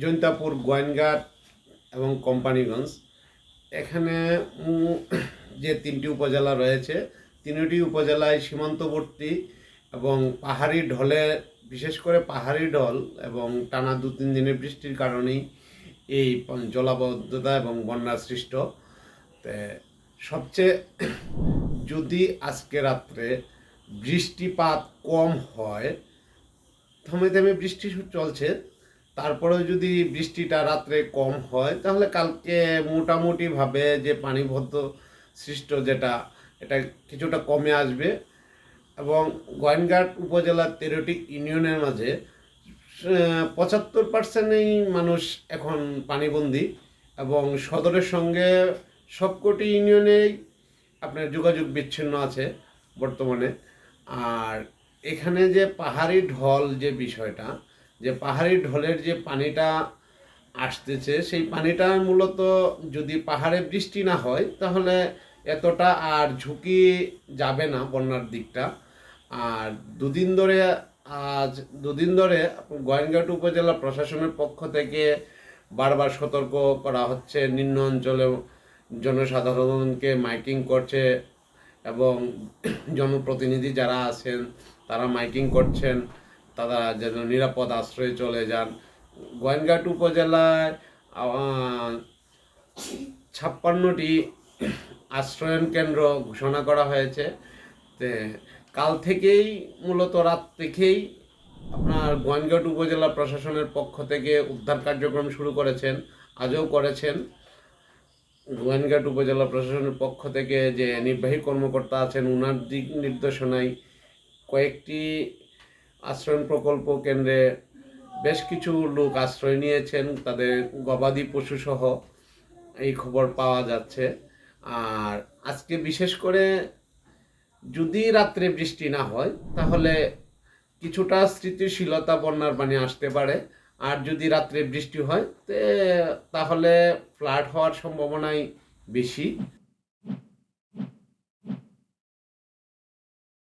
জৈন্তাপুর গোয়েনঘাট এবং কোম্পানিগঞ্জ। এখানে যে তিনটি উপজেলা রয়েছে, তিনটি উপজেলায় সীমান্তবর্তী এবং পাহাড়ি ঢলে, বিশেষ করে পাহাড়ি ঢল এবং টানা দু তিন দিনের বৃষ্টির কারণেই এই জলাবদ্ধতা এবং বন্যার সৃষ্ট। সবচেয়ে যদি আজকে রাত্রে বৃষ্টিপাত কম হয়, থমে থেমে বৃষ্টি চলছে তারপরেও যদি বৃষ্টিটা রাত্রে কম হয়, তাহলে কালকে মোটামুটিভাবে যে পানিবদ্ধ সৃষ্ট যেটা, এটা কিছুটা কমে আসবে। এবং গোয়েনঘাট উপজেলার তেরোটি ইউনিয়নের মাঝে পঁচাত্তর পার্সেন্টেই মানুষ এখন পানিবন্দী। এবং সদরের সঙ্গে সবকটি ইউনিয়নেই আপনার যোগাযোগ বিচ্ছিন্ন আছে বর্তমানে। আর এখানে যে পাহাড়ি ঢল যে বিষয়টা যে পাহাড়ি ঢলের যে পানিটা আসতেছে, সেই পানিটা মূলত যদি পাহাড়ে বৃষ্টি না হয়, তাহলে এতটা আর ঝুঁকি যাবে না বন্যার দিকটা। আর দুদিন ধরে, আজ দুদিন ধরে গোয়েনঘাট উপজেলা প্রশাসনের পক্ষ থেকে বারবার সতর্ক করা হচ্ছে। নিম্ন অঞ্চলে জনসাধারণকে মাইকিং করছে এবং জনপ্রতিনিধি যারা আছেন, তারা মাইকিং করছেন। তারা যেন নিরাপদ আশ্রয়ে চলে যান। গোয়েনঘাট উপজেলায় ছাপ্পান্নটি আশ্রয়ন কেন্দ্র ঘোষণা করা হয়েছে। কাল থেকেই, মূলত রাত থেকেই আপনার গোয়েনঘাট উপজেলা প্রশাসনের পক্ষ থেকে উদ্ধার কার্যক্রম শুরু করেছেন, আজও করেছেন। গোয়েনঘাট উপজেলা প্রশাসনের পক্ষ থেকে যে নির্বাহী কর্মকর্তা আছেন, উনার দিক নির্দেশনায় কয়েকটি আশ্রয়ণ প্রকল্প কেন্দ্রে বেশ কিছু লোক আশ্রয় নিয়েছেন, তাদের গবাদি পশুসহ এই খবর পাওয়া যাচ্ছে। আর আজকে বিশেষ করে যদি রাত্রে বৃষ্টি না হয়, তাহলে কিছুটা স্মৃতিশীলতা বন্যার পানি আসতে পারে। আর যদি রাত্রে বৃষ্টি হয় তাহলে ফ্লাড হওয়ার সম্ভাবনাই বেশি।